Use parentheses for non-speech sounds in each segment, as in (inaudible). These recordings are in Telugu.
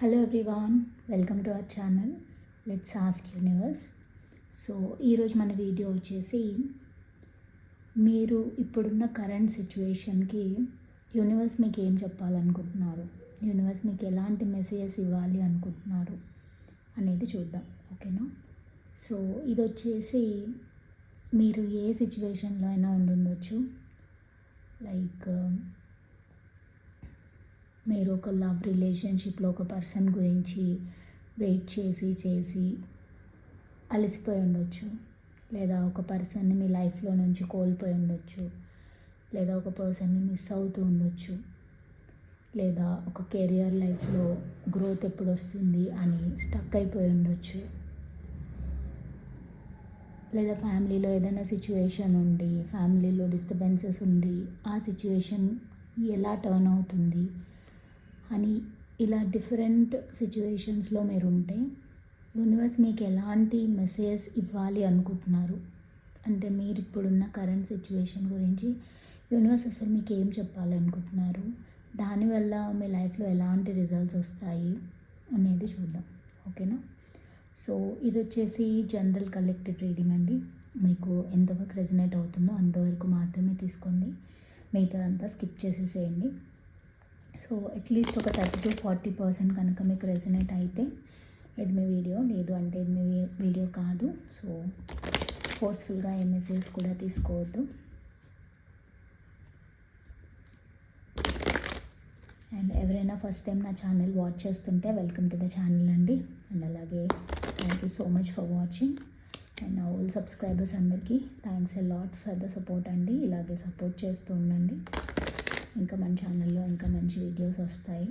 Hello everyone welcome to our channel let's ask universe so ఈరోజు మన వీడియో వచ్చేసి మీరు ఇప్పుడున్న కరెంట్ సిచ్యువేషన్కి యూనివర్స్ మీకు ఏం చెప్పాలనుకుంటున్నారు? యూనివర్స్ మీకు ఎలాంటి మెసేజెస్ ఇవ్వాలి అనుకుంటున్నారు అనేది చూద్దాం ఓకేనా సో ఇది వచ్చేసి మీరు ఏ సిచ్యువేషన్లో అయినా ఉండుండొచ్చు. లైక్ మీరు ఒక లవ్ రిలేషన్షిప్లో ఒక పర్సన్ గురించి వెయిట్ చేసి చేసి అలసిపోయి ఉండొచ్చు. లేదా ఒక పర్సన్ని మీ లైఫ్లో నుంచి కోల్పోయి ఉండొచ్చు. లేదా ఒక పర్సన్ని మిస్ అవుతూ ఉండొచ్చు. లేదా ఒక కెరియర్ లైఫ్లో గ్రోత్ ఎప్పుడు వస్తుంది అని స్టక్ అయిపోయి ఉండొచ్చు. లేదా ఫ్యామిలీలో ఏదైనా సిచ్యువేషన్ ఉండి ఫ్యామిలీలో డిస్టర్బెన్సెస్ ఉండి ఆ సిచ్యువేషన్ ఎలా టర్న్ అవుతుంది? అని ఇలా డిఫరెంట్ సిచ్యువేషన్స్లో మీరు ఉంటే యూనివర్స్ మీకు ఎలాంటి మెసేజ్ ఇవ్వాలి అనుకుంటున్నారు? అంటే మీరు ఇప్పుడున్న కరెంట్ సిచ్యువేషన్ గురించి యూనివర్స్ అసలు మీకు ఏం చెప్పాలనుకుంటున్నారు దానివల్ల మీ లైఫ్లో ఎలాంటి రిజల్ట్స్ వస్తాయి అనేది చూద్దాం. ఓకేనా? సో ఇది వచ్చేసి జనరల్ కలెక్టివ్ రీడింగ్ అండి. మీకు ఎంతవరకు రెజనేట్ అవుతుందో అంతవరకు మాత్రమే తీసుకోండి. మిగతాదంతా స్కిప్ చేసేసేయండి. సో అట్లీస్ట్ ఒక థర్టీ టు ఫార్టీ పర్సెంట్ కనుక మీకు రెసినేట్ అయితే ఇది మీ వీడియో లేదు అంటే ఇది మీ వీడియో కాదు. సో ఫోర్స్ఫుల్గా ఎంఎస్ఎస్ కూడా తీసుకోవద్దు. అండ్ ఎవరైనా ఫస్ట్ టైం నా ఛానల్ వాచ్ చేస్తుంటే వెల్కమ్ టు ద ఛానల్ అండి. అండ్ అలాగే thank you so much for watching. And all subscribers అందరికీ thanks a lot for the support అండి. ఇలాగే సపోర్ట్ చేస్తూ ఉండండి. ఇంకా మన ఛానల్లో ఇంకా మంచి వీడియోస్ వస్తాయి.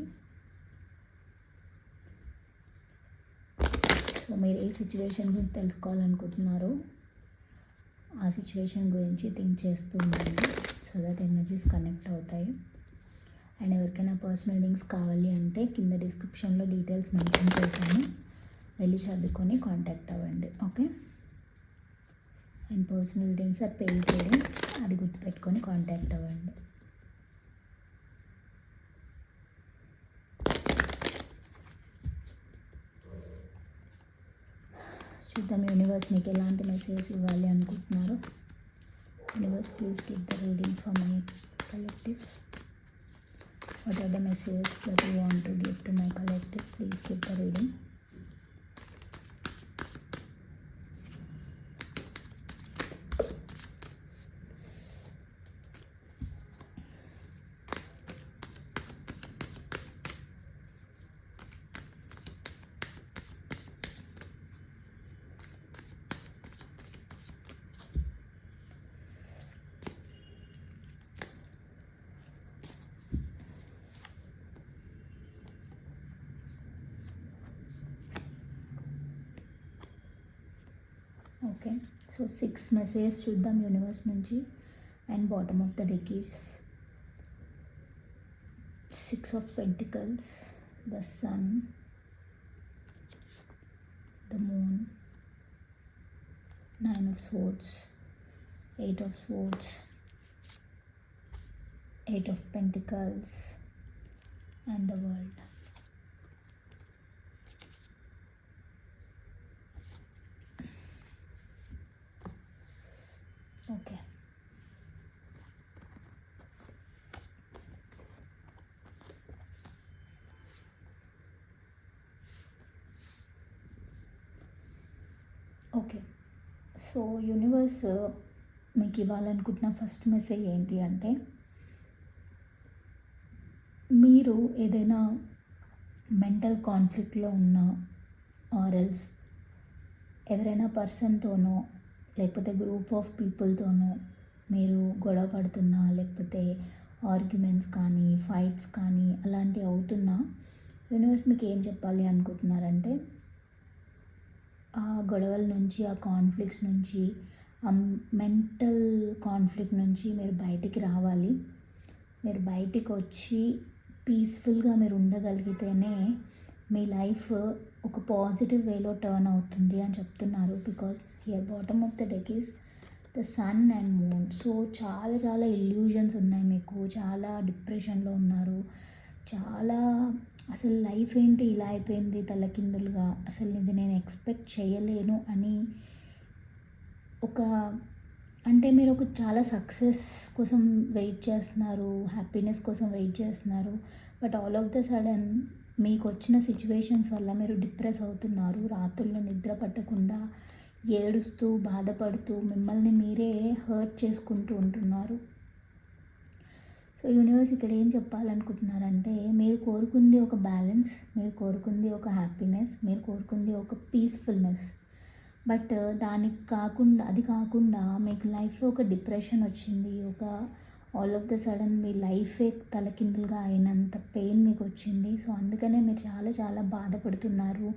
సో మీరు ఏ సిచ్యువేషన్ గురించి తెలుసుకోవాలనుకుంటున్నారో ఆ సిచ్యువేషన్ గురించి థింక్ చేస్తూ ఉండండి. సో దట్ ఎనర్జీస్ కనెక్ట్ అవుతాయి. అండ్ ఎవరికైనా పర్సనల్ రీడింగ్స్ కావాలి అంటే కింద డిస్క్రిప్షన్లో డీటెయిల్స్ మెన్షన్ చేశాను. వెళ్ళి చదువుకొని కాంటాక్ట్ అవ్వండి. Okay and personal readings or paid readings అది గుర్తుపెట్టుకొని కాంటాక్ట్ అవ్వండి. చూద్దాం యూనివర్స్ మీకు ఎలాంటి మెసేజ్ ఇవ్వాలి అనుకుంటున్నారు. Universe please give the reading for my collective. What are the messages that you want to give to my collective please give the reading okay so six messages చూద్దాం యూనివర్స్ నుంచి and bottom of the decks six of pentacles the sun the moon nine of swords eight of swords eight of pentacles and the world okay. Okay. So universe మీకు ఇవ్వాలనుకుంటున్న ఫస్ట్ మెసేజ్ ఏంటి అంటే మీరు ఏదైనా మెంటల్ కాన్ఫ్లిక్ట్లో ఉన్న ఆర్ఎల్స్ ఎవరైనా పర్సన్తోనో లేకపోతే గ్రూప్ ఆఫ్ పీపుల్తోనో మీరు గొడవ పడుతున్నా లేకపోతే ఆర్గ్యుమెంట్స్ కానీ ఫైట్స్ కానీ అలాంటివి అవుతున్నా యూనివర్స్ మీకు ఏం చెప్పాలి అనుకుంటున్నారంటే ఆ గొడవల నుంచి ఆ కాన్ఫ్లిక్ట్స్ నుంచి ఆ మెంటల్ కాన్ఫ్లిక్ట్ నుంచి మీరు బయటికి రావాలి. మీరు బయటికి వచ్చి పీస్ఫుల్గా మీరు ఉండగలిగితేనే మీ లైఫ్ ఒక పాజిటివ్ వేలో టర్న్ అవుతుంది అని చెప్తున్నారు because here bottom of the deck is the sun and moon so చాలా చాలా ఇల్యూజన్స్ ఉన్నాయి మీకు. చాలా డిప్రెషన్లో ఉన్నారు. చాలా అసలు లైఫ్ ఏంటి? ఇలా అయిపోయింది తలకిందులుగా. అసలు ఇది నేను ఎక్స్పెక్ట్ చేయలేను అని ఒక అంటే మీరు ఒక చాలా సక్సెస్ కోసం వెయిట్ చేస్తున్నారు హ్యాపీనెస్ కోసం వెయిట్ చేస్తున్నారు but all of the sudden మీకు వచ్చిన సిచ్యువేషన్స్ వల్ల మీరు డిప్రెస్ అవుతున్నారు రాత్రుల్లో నిద్ర పట్టకుండా ఏడుస్తూ బాధపడుతూ మిమ్మల్ని మీరే హర్ట్ చేసుకుంటూ ఉంటున్నారు. సో యూనివర్స్ ఇక్కడ ఏం చెప్పాలనుకుంటున్నారంటే మీరు కోరుకుంది ఒక బ్యాలెన్స్ మీరు కోరుకుంది ఒక హ్యాపీనెస్ మీరు కోరుకుంది ఒక పీస్ఫుల్నెస్. బట్ uh, దానికి కాకుండా అది కాకుండా మీకు లైఫ్లో ఒక డిప్రెషన్ వచ్చింది. ఒక ఆల్ ఆఫ్ ద సడన్ మీ లైఫే తలకిందులుగా అయినంత పెయిన్ మీకు వచ్చింది. సో అందుకనే మీరు చాలా చాలా బాధపడుతున్నారు.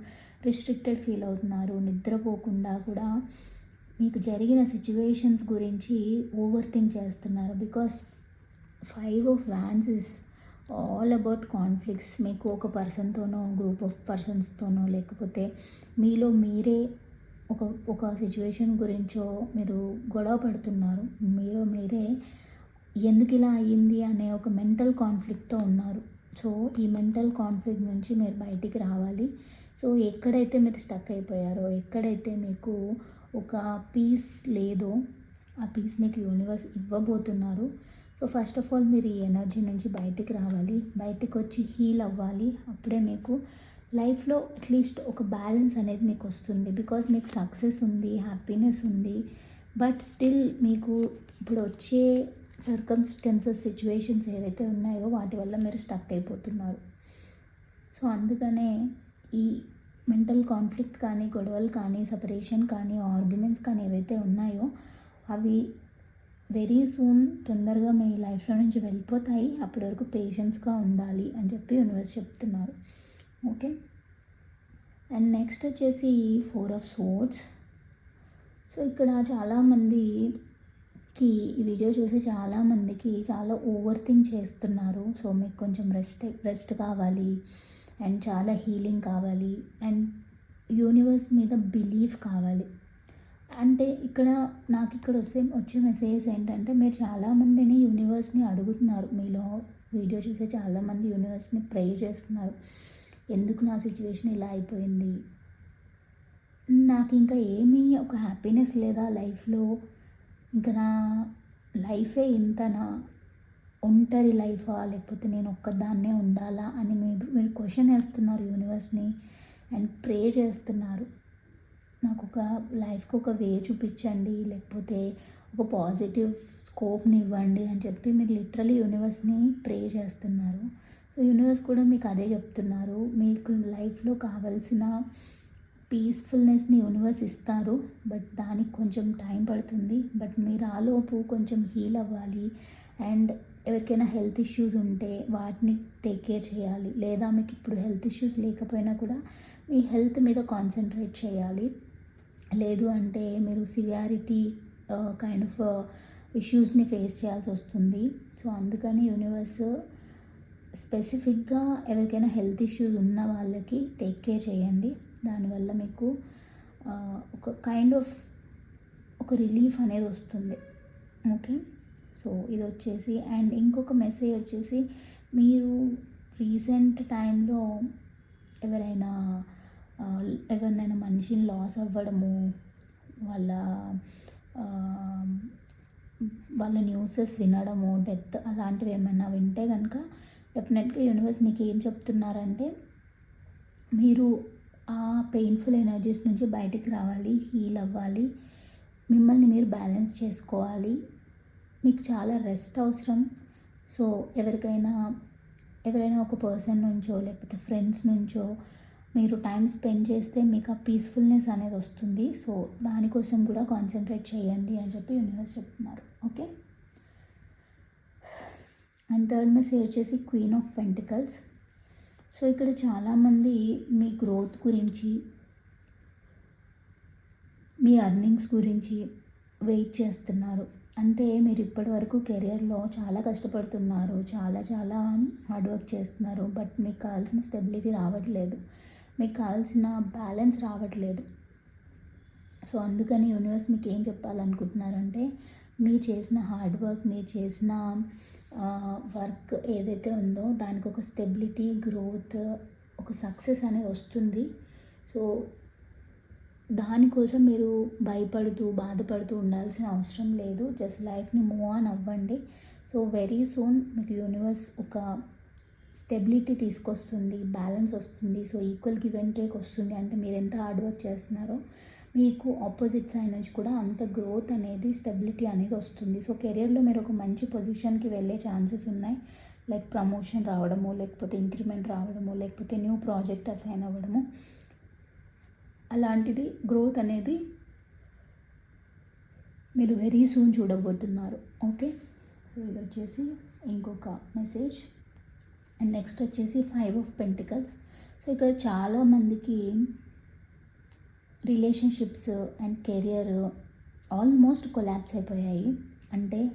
రిస్ట్రిక్టెడ్ ఫీల్ అవుతున్నారు. నిద్రపోకుండా కూడా మీకు జరిగిన సిచ్యువేషన్స్ గురించి ఓవర్ థింక్ చేస్తున్నారు. Because five of wands is all about conflicts మీకు ఒక పర్సన్తోనో గ్రూప్ ఆఫ్ పర్సన్స్తోనో లేకపోతే మీలో మీరే ఒక ఒక సిచ్యువేషన్ గురించో మీరు గొడవ పడుతున్నారు. మీరు మీరే ఎందుకు ఇలా అయ్యింది అనే ఒక మెంటల్ కాన్ఫ్లిక్ట్తో ఉన్నారు. సో ఈ మెంటల్ కాన్ఫ్లిక్ట్ నుంచి మీరు బయటికి రావాలి. సో ఎక్కడైతే మీరు స్టక్ అయిపోయారో ఎక్కడైతే మీకు ఒక పీస్ లేదో ఆ పీస్ మీకు యూనివర్స్ ఇవ్వబోతున్నారు. సో ఫస్ట్ ఆఫ్ ఆల్ మీరు ఈ ఎనర్జీ నుంచి బయటికి రావాలి. బయటికి వచ్చి హీల్ అవ్వాలి. అప్పుడే మీకు లైఫ్లో అట్లీస్ట్ ఒక బ్యాలెన్స్ అనేది మీకు వస్తుంది. బికాస్ మీకు సక్సెస్ ఉంది హ్యాపీనెస్ ఉంది బట్ స్టిల్ మీకు ఇప్పుడు వచ్చే సర్కమ్స్టెన్సెస్ సిచ్యువేషన్స్ ఏవైతే ఉన్నాయో వాటి వల్ల మీరు స్టక్ అయిపోతున్నారు. సో అందుకనే ఈ మెంటల్ కాన్ఫ్లిక్ట్ కానీ గొడవలు కానీ సపరేషన్ కానీ ఆర్గ్యుమెంట్స్ కానీ ఏవైతే ఉన్నాయో అవి వెరీ సూన్ తొందరగా మీ లైఫ్లో నుంచి వెళ్ళిపోతాయి. అప్పటి వరకు పేషెన్స్గా ఉండాలి అని చెప్పి యూనివర్స్ చెప్తున్నారు. ఓకే. అండ్ నెక్స్ట్ వచ్చేసి ఫోర్ ఆఫ్ సోర్ట్స్ సో ఇక్కడ చాలామందికి ఈ వీడియో చూసి చాలామందికి చాలా ఓవర్ థింక్ చేస్తున్నారు. సో మీకు కొంచెం రెస్ట్ రెస్ట్ కావాలి. అండ్ చాలా హీలింగ్ కావాలి. అండ్ యూనివర్స్ మీద బిలీవ్ కావాలి. అంటే ఇక్కడ నాకు ఇక్కడ వస్తే వచ్చే మెసేజెస్ ఏంటంటే మీరు చాలామందిని యూనివర్స్ని అడుగుతున్నారు. మీలో వీడియో చూసే చాలామంది యూనివర్స్ని ప్రే చేస్తున్నారు. ఎందుకు నా సిచ్యువేషన్ ఇలా అయిపోయింది? నాకు ఇంకా ఏమీ ఒక హ్యాపీనెస్ లేదా లైఫ్లో ఇంకా నా లైఫే ఇంతనా? ఒంటరి లైఫా? లేకపోతే నేను ఒక్కదాన్నే ఉండాలా? అని మీరు మీరు క్వశ్చన్ వేస్తున్నారు యూనివర్స్ని అండ్ ప్రే చేస్తున్నారు. నాకు ఒక లైఫ్కి ఒక వే చూపించండి. లేకపోతే ఒక పాజిటివ్ స్కోప్ని ఇవ్వండి అని చెప్పి మీరు లిటరలీ యూనివర్స్ని ప్రే చేస్తున్నారు. సో యూనివర్స్ కూడా మీకు అదే చెప్తున్నారు. మీకు లైఫ్లో కావాల్సిన పీస్ఫుల్నెస్ని యూనివర్స్ ఇస్తారు. బట్ దానికి కొంచెం టైం పడుతుంది. బట్ మీరు ఆలోపు కొంచెం హీల్ అవ్వాలి. అండ్ ఎవరికైనా హెల్త్ ఇష్యూస్ ఉంటే వాటిని టేక్ కేర్ చేయాలి. లేదా మీకు ఇప్పుడు హెల్త్ ఇష్యూస్ లేకపోయినా కూడా మీ హెల్త్ మీద కాన్సన్ట్రేట్ చేయాలి. లేదు అంటే మీరు సివియారిటీ కైండ్ ఆఫ్ ఇష్యూస్ని ఫేస్ చేయాల్సి వస్తుంది. సో అందుకని యూనివర్స్ స్పెసిఫిక్గా ఎవరికైనా హెల్త్ ఇష్యూస్ ఉన్న వాళ్ళకి టేక్ కేర్ చేయండి. దానివల్ల మీకు ఒక కైండ్ ఆఫ్ ఒక రిలీఫ్ అనేది వస్తుంది. ఓకే? సో ఇది వచ్చేసి అండ్ ఇంకొక మెసేజ్ వచ్చేసి మీరు రీసెంట్ టైంలో ఎవరైనా ఎవరినైనా మనిషిని లాస్ అవ్వడము వాళ్ళ వాళ్ళ న్యూసెస్ వినడము డెత్ అలాంటివి ఏమైనా వింటే కనుక డెఫినెట్గా యూనివర్స్ మీకు ఏం చెప్తున్నారంటే మీరు ఆ పెయిన్ఫుల్ ఎనర్జీస్ నుంచి బయటికి రావాలి హీల్ అవ్వాలి మిమ్మల్ని మీరు బ్యాలెన్స్ చేసుకోవాలి మీకు చాలా రెస్ట్ అవసరం. సో ఎవరికైనా ఎవరైనా ఒక పర్సన్ నుంచో లేకపోతే ఫ్రెండ్స్ నుంచో మీరు టైం స్పెండ్ చేస్తే మీకు ఆ పీస్ఫుల్నెస్ అనేది వస్తుంది. సో దానికోసం కూడా కాన్సన్ట్రేట్ చేయండి అని చెప్పి యూనివర్స్ చెప్తున్నారు. ఓకే అండ్ థర్డ్ మెసేజ్ వచ్చేసి క్వీన్ ఆఫ్ పెంటికల్స్. సో ఇక్కడ చాలామంది మీ గ్రోత్ గురించి మీ అర్నింగ్స్ గురించి వెయిట్ చేస్తున్నారు. అంటే మీరు ఇప్పటి వరకు కెరియర్లో చాలా కష్టపడుతున్నారు చాలా చాలా హార్డ్ వర్క్ చేస్తున్నారు బట్ మీకు కావాల్సిన స్టెబిలిటీ రావట్లేదు. మీకు కావాల్సిన బ్యాలెన్స్ రావట్లేదు. సో అందుకని యూనివర్స్ మీకు ఏం చెప్పాలనుకుంటున్నారంటే మీరు చేసిన హార్డ్ వర్క్ మీరు చేసిన వర్క్ ఏదైతే ఉందో దానికి ఒక స్టెబిలిటీ గ్రోత్ ఒక సక్సెస్ అనేది వస్తుంది. సో దానికోసం మీరు భయపడుతూ బాధపడుతూ ఉండాల్సిన అవసరం లేదు. జస్ట్ లైఫ్ని మూవ్ ఆన్ అవ్వండి. సో వెరీ సూన్ మీకు యూనివర్స్ ఒక స్టెబిలిటీ తీసుకొస్తుంది బ్యాలెన్స్ వస్తుంది. So equal give and take వస్తుంది. అంటే మీరు ఎంత హార్డ్ వర్క్ చేస్తున్నారో మీకు ఆపోజిట్ సైడ్ నుంచి కూడా అంత గ్రోత్ అనేది స్టెబిలిటీ అనేది వస్తుంది. సో కెరియర్లో మీరు ఒక మంచి పొజిషన్కి వెళ్ళే ఛాన్సెస్ ఉన్నాయి. లైక్ ప్రమోషన్ రావడము లేకపోతే ఇంక్రిమెంట్ రావడము లేకపోతే న్యూ ప్రాజెక్ట్ అసైన్ అవ్వడము. అలాంటిది గ్రోత్ అనేది మీరు వెరీ సూన్ చూడబోతున్నారు. ఓకే సో ఇది వచ్చేసి ఇంకొక మెసేజ్ అండ్ నెక్స్ట్ వచ్చేసి ఫైవ్ ఆఫ్ పెంటికల్స్ సో ఇక్కడ చాలామందికి relationships and career almost collapse అయిపోయాయి. అంటే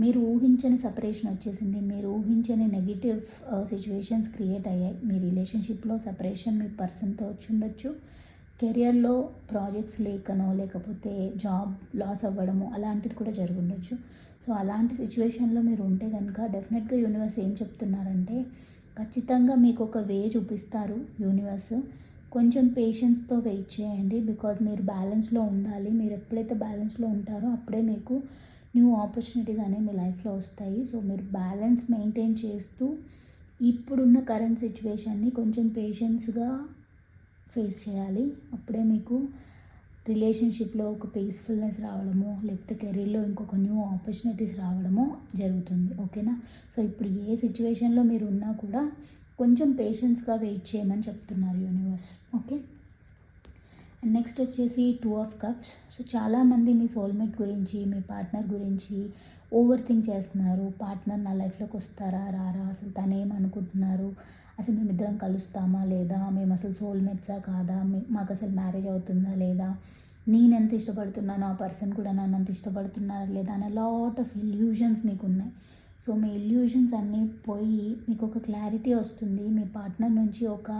మీరు ఊహించని సపరేషన్ వచ్చేసింది. మీరు ఊహించని నెగిటివ్ సిచ్యువేషన్స్ క్రియేట్ అయ్యాయి. మీ రిలేషన్షిప్లో సపరేషన్ మీ పర్సన్తో వచ్చి ఉండొచ్చు కెరియర్లో ప్రాజెక్ట్స్ లేకనో లేకపోతే జాబ్ లాస్ అవ్వడము అలాంటిది కూడా జరుగుండొచ్చు. సో అలాంటి సిచ్యువేషన్లో మీరు ఉంటే కనుక డెఫినెట్గా యూనివర్స్ ఏం చెప్తున్నారంటే ఖచ్చితంగా మీకు ఒక వే చూపిస్తారు యూనివర్స్. కొంచెం పేషెన్స్తో వెయిట్ చేయండి బికాజ్ మీరు బ్యాలెన్స్లో ఉండాలి. మీరు ఎప్పుడైతే బ్యాలెన్స్లో ఉంటారో అప్పుడే మీకు న్యూ ఆపర్చునిటీస్ అనేవి మీ లైఫ్లో వస్తాయి. సో మీరు బ్యాలెన్స్ మెయింటైన్ చేస్తూ ఇప్పుడున్న కరెంట్ సిచ్యువేషన్ని కొంచెం పేషెన్స్గా ఫేస్ చేయాలి. అప్పుడే మీకు రిలేషన్షిప్లో ఒక పీస్ఫుల్నెస్ రావడము లేకపోతే కెరీర్లో ఇంకొక న్యూ ఆపర్చునిటీస్ రావడము జరుగుతుంది. ఓకేనా సో ఇప్పుడు ఏ సిచ్యువేషన్లో మీరు ఉన్నా కూడా కొంచెం పేషెన్స్గా వెయిట్ చేయమని చెప్తున్నారు యూనివర్స్ ఓకే అండ్ నెక్స్ట్ వచ్చేసి టూ ఆఫ్ కప్స్ సో చాలామంది మీ సోల్మేట్ గురించి మీ పార్ట్నర్ గురించి ఓవర్ థింక్ చేస్తున్నారు. పార్ట్నర్ నా లైఫ్లోకి వస్తారా రారా? అసలు తను ఏమనుకుంటున్నారు? అసలు మేము ఇద్దరం కలుస్తామా లేదా? మేము అసలు సోల్మేట్సా కాదా? మాకు అసలు మ్యారేజ్ అవుతుందా లేదా? నేను ఎంత ఇష్టపడుతున్నానో ఆ పర్సన్ కూడా నన్ను అంత ఇష్టపడుతున్నారా లేదా? అనే లాట్ ఆఫ్ ఇల్యూషన్స్ మీకు ఉన్నాయి సో మీ ఇల్యూషన్స్ అన్నీ పోయి మీకు ఒక క్లారిటీ వస్తుంది. మీ పార్ట్నర్ నుంచి ఒక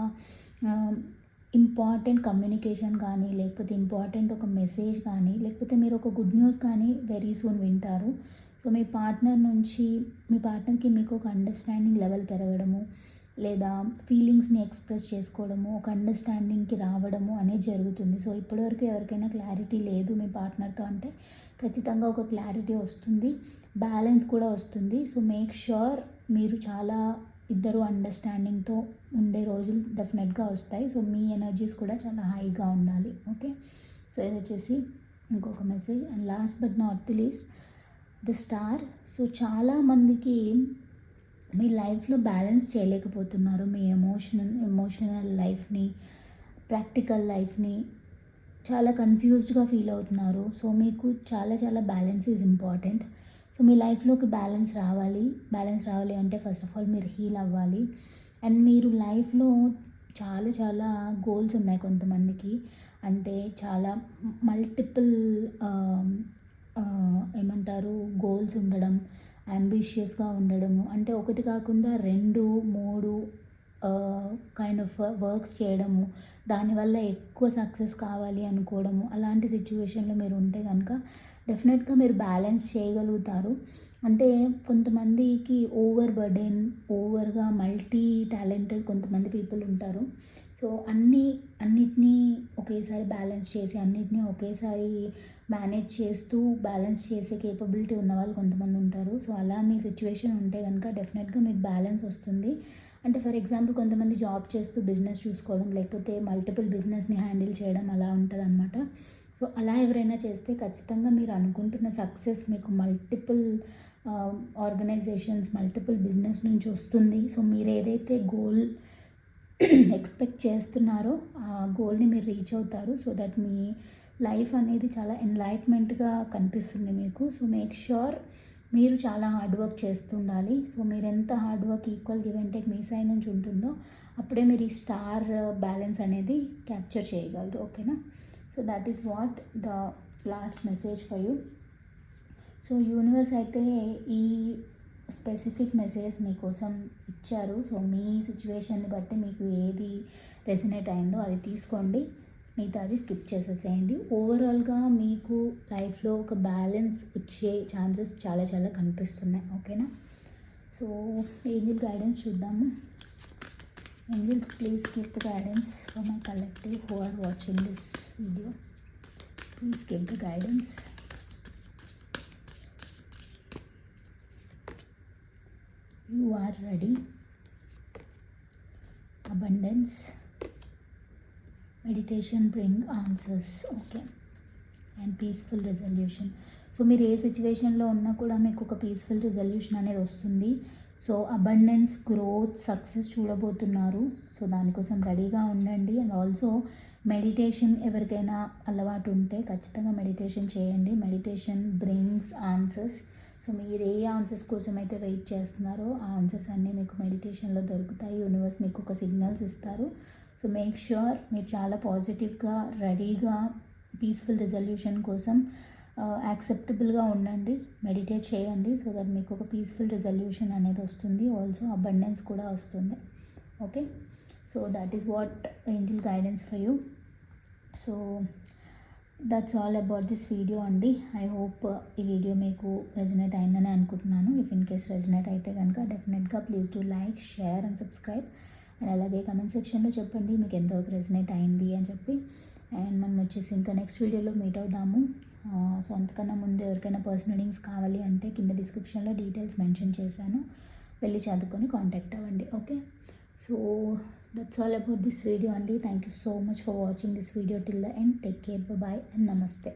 ఇంపార్టెంట్ కమ్యూనికేషన్ కానీ లేకపోతే ఇంపార్టెంట్ ఒక మెసేజ్ కానీ లేకపోతే మీరు ఒక గుడ్ న్యూస్ కానీ వెరీ సూన్ వింటారు. సో మీ పార్ట్నర్ నుంచి మీ పార్ట్నర్కి మీకు ఒక అండర్స్టాండింగ్ లెవెల్ పెరగడము లేదా ఫీలింగ్స్ని ఎక్స్ప్రెస్ చేసుకోవడము ఒక అండర్స్టాండింగ్కి రావడము అనేది జరుగుతుంది. సో ఇప్పటివరకు ఎవరికైనా క్లారిటీ లేదు మీ పార్ట్నర్తో అంటే ఖచ్చితంగా ఒక క్లారిటీ వస్తుంది. బ్యాలెన్స్ కూడా వస్తుంది. సో మేక్ ష్యూర్ మీరు చాలా ఇద్దరు అండర్స్టాండింగ్తో ఉండే రోజులు డెఫినెట్గా వస్తాయి. సో మీ ఎనర్జీస్ కూడా చాలా హైగా ఉండాలి. ఓకే సో ఇది వచ్చేసి ఇంకొక message and last but not the least the star so చాలామందికి మీ లైఫ్లో బ్యాలెన్స్ చేయలేకపోతున్నారు. మీ ఎమోషనల్ ఎమోషనల్ లైఫ్ని ప్రాక్టికల్ లైఫ్ని చాలా కన్ఫ్యూజ్డ్గా ఫీల్ అవుతున్నారు. సో మీకు చాలా చాలా బ్యాలెన్స్ ఈజ్ ఇంపార్టెంట్ సో మీ లైఫ్లోకి బ్యాలెన్స్ రావాలి. బ్యాలెన్స్ రావాలి అంటే ఫస్ట్ ఆఫ్ ఆల్ మీరు హీల్ అవ్వాలి. అండ్ మీరు లైఫ్లో చాలా చాలా గోల్స్ ఉన్నాయి కొంతమందికి. అంటే చాలా మల్టిపుల్ um, uh, ఏమంటారు గోల్స్ ఉండడం అంబిషియస్గా ఉండడము. అంటే ఒకటి కాకుండా రెండు మూడు కైండ్ ఆఫ్ వర్క్స్ చేయడము దానివల్ల ఎక్కువ సక్సెస్ కావాలి అనుకోవడము అలాంటి సిచ్యువేషన్లో మీరు ఉంటే కనుక డెఫినెట్గా మీరు బ్యాలెన్స్ చేయగలుగుతారు. అంటే కొంతమందికి ఓవర్ బర్డెన్ ఓవర్గా మల్టీ టాలెంటెడ్ కొంతమంది పీపుల్ ఉంటారు. సో అన్నీ అన్నిటినీ ఒకేసారి బ్యాలెన్స్ చేసి అన్నిటినీ ఒకేసారి మేనేజ్ చేస్తూ బ్యాలెన్స్ చేసే కేపబిలిటీ ఉన్న వాళ్ళు కొంతమంది ఉంటారు. సో అలా మీ సిచ్యువేషన్ ఉంటే కనుక డెఫినెట్గా మీకు బ్యాలెన్స్ వస్తుంది. అంటే ఫర్ ఎగ్జాంపుల్ కొంతమంది జాబ్ చేస్తూ బిజినెస్ చూసుకోవడం లేకపోతే మల్టిపుల్ బిజినెస్ని హ్యాండిల్ చేయడం అలా ఉంటుంది అనమాట సో అలా ఎవరైనా చేస్తే ఖచ్చితంగా మీరు అనుకుంటున్న సక్సెస్ మీకు మల్టిపుల్ ఆర్గనైజేషన్స్ మల్టిపుల్ బిజినెస్ నుంచి వస్తుంది. సో మీరు ఏదైతే గోల్ (clears throat) ఎక్స్పెక్ట్ చేస్తున్నారో ఆ గోల్ని మీరు రీచ్ అవుతారు. సో దట్ మీ లైఫ్ అనేది చాలా ఎన్లైట్మెంట్గా కనిపిస్తుంది మీకు. సో మేక్ ష్యూర్ మీరు చాలా హార్డ్ వర్క్ చేస్తుండాలి. సో మీరు ఎంత hard work equal give and take me side నుంచి ఉంటుందో అప్పుడే మీరు ఈ స్టార్ బ్యాలెన్స్ అనేది క్యాప్చర్ చేయగలరు. ఓకేనా so that is what the last message for you so universe అయితే ఈ స్పెసిఫిక్ మెసేజ్ మీకోసం ఇచ్చారు. సో మీ సిచ్యువేషన్ని బట్టి మీకు ఏది రెసినేట్ అయిందో అది తీసుకోండి. మిగతాది స్కిప్ చేసేసేయండి. ఓవరాల్గా మీకు లైఫ్లో ఒక బ్యాలెన్స్ వచ్చే ఛాన్సెస్ చాలా చాలా కనిపిస్తున్నాయి. ఓకేనా? సో ఏంజిల్ గైడెన్స్ చూద్దాము. Angels please give the guidance for my collective who are watching this video. Please give the guidance. You are ready. Abundance meditation bring answers okay and peaceful resolution so మీరు ఏ సిచ్యువేషన్లో ఉన్నా కూడా మీకు ఒక పీస్ఫుల్ రిజల్యూషన్ అనేది వస్తుంది. సో అబండెన్స్ గ్రోత్ సక్సెస్ చూడబోతున్నారు. సో దానికోసం రెడీగా ఉండండి. అండ్ ఆల్సో మెడిటేషన్ ఎవరికైనా అలవాటు ఉంటే ఖచ్చితంగా మెడిటేషన్ చేయండి. మెడిటేషన్ బ్రింగ్స్ ఆన్సర్స్ సో మీరు ఏ ఆన్సర్స్ కోసం అయితే వెయిట్ చేస్తున్నారో ఆ ఆన్సర్స్ అన్నీ మీకు మెడిటేషన్లో దొరుకుతాయి. యూనివర్స్ మీకు ఒక సిగ్నల్స్ ఇస్తారు. సో మేక్ ష్యూర్ మీరు చాలా పాజిటివ్గా రెడీగా పీస్ఫుల్ రిజల్యూషన్ కోసం uh, యాక్సెప్టబుల్గా ఉండండి. మెడిటేట్ చేయండి సో దట్ మీకు ఒక పీస్ఫుల్ రిజల్యూషన్ అనేది వస్తుంది. ఆల్సో అబండెన్స్ కూడా వస్తుంది. Okay so that is what angel guidance for you so that's all about this video అండి. ఐ హోప్ uh, ఈ వీడియో మీకు రెజనేట్ అయిందని అనుకుంటున్నాను. ఇఫ్ ఇన్ కేస్ రెజనేట్ అయితే కనుక డెఫినెట్గా please do like share and subscribe and అలాగే కమెంట్ సెక్షన్లో చెప్పండి మీకు ఎంతవరకు రెజనేట్ అయింది అని చెప్పి. అండ్ మనం వచ్చేసి ఇంకా నెక్స్ట్ వీడియోలో మీట్ అవుదాము. సో అంతకన్నా ముందు ఎవరికైనా పర్సనల్ లింక్స్ కావాలి అంటే కింద డిస్క్రిప్షన్లో డీటెయిల్స్ మెన్షన్ చేశాను. వెళ్ళి చదువుకొని కాంటాక్ట్ అవ్వండి okay so that's all about this video అండి. Thank you so much for watching this video till the end take care bye and నమస్తే.